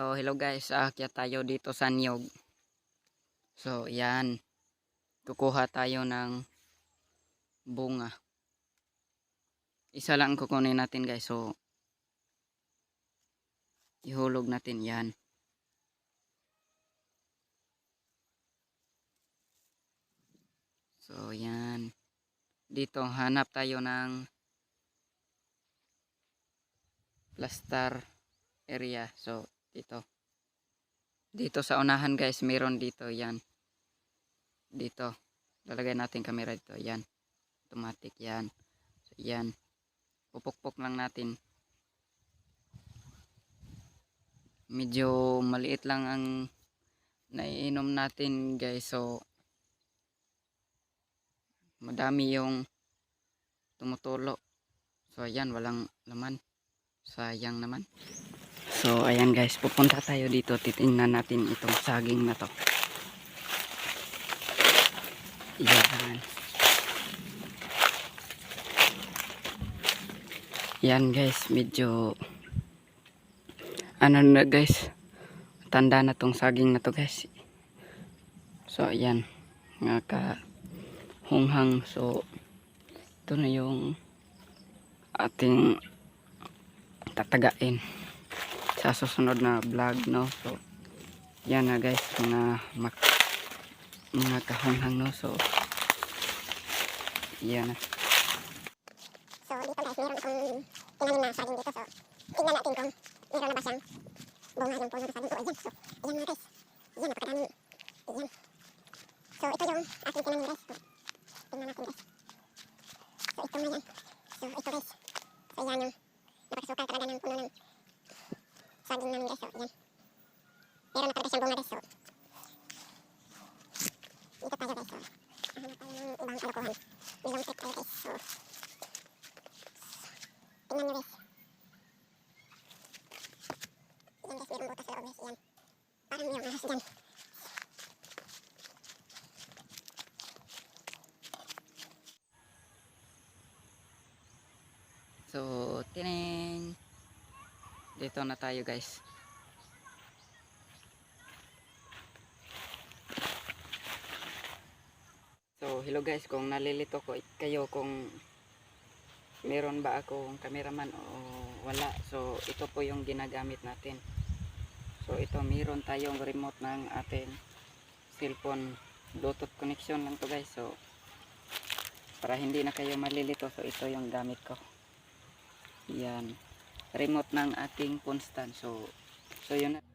So, hello guys. Aakyat tayo dito sa Niyog. So, yan. Kukuha tayo ng bunga. Isa lang kukunin natin guys. So, ihulog natin yan. So, yan. Dito, hanap tayo ng plaster area. So, dito. Dito sa unahan guys, meron dito. Yan. Dito. Lalagay natin camera dito. Yan. Automatic. Yan. So, yan. Pupukpok lang natin. Medyo maliit lang ang naiinom natin guys. So, madami yung tumutulo. So, ayan. Walang laman. Sayang naman. So, ayan guys, pupunta tayo dito. Titingnan natin itong saging na to. Yan. Yan guys, medyo ano na guys, tanda na tong saging na to guys. So, ayan. Nga ka hunghang. So, ito na yung ating tatagain sa susunod na vlog no so yan na guys mga mak mga kahonghang no so yan na So, dito guys, meron akong tinanim na saging dito. So, tignan natin kung meron na ba siyang bunga yung puno ng saging. Oh, ayan. So, ayan mga guys. Ayan, napakadami. Ayan. So, ito yung ating tinanim guys. So, tingnan natin guys. So, ito na yan. So, ito guys. So, ayan yung napakasukal talaga ng puno ng saging namin guys. So, ayan. Meron na talaga siyang bunga guys. So, dito tayo guys. So, hanap tayo ng ibang kalokohan. Bilong tip tayo guys. So, Tingnan nyo guys. Yan guys, merong butas sa loob guys. Yan. Parang mayroong ahas dyan. so tining dito na tayo guys hello guys kung nalilito ko kayo kung meron ba akong cameraman o wala. So ito po yung ginagamit natin. So ito meron tayong remote ng ating cellphone. Bluetooth connection lang to guys. So para hindi na kayo malilito so ito yung gamit ko. Yan. Remote ng ating phone stand. So so yun na